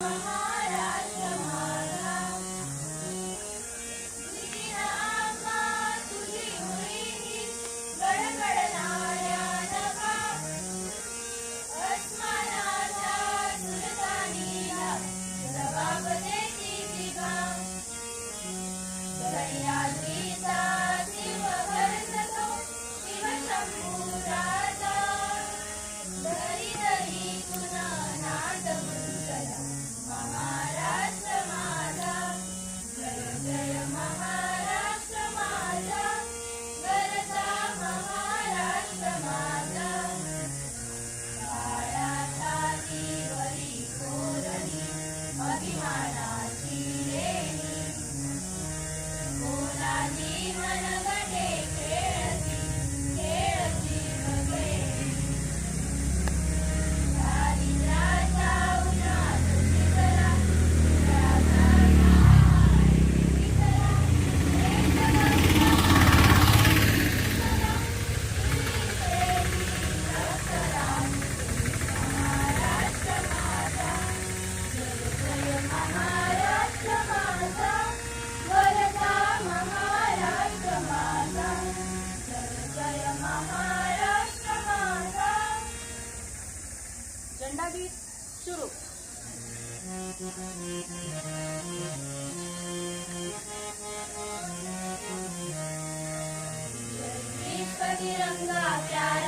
महाराष्ट्र झेंडागीत सुरू. तिरंगा प्यारा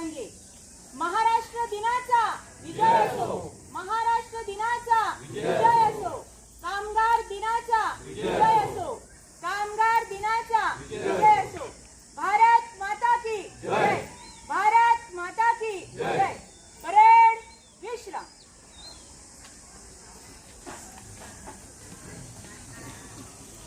आणले महाराष्ट्र दिनाचा विजय असो.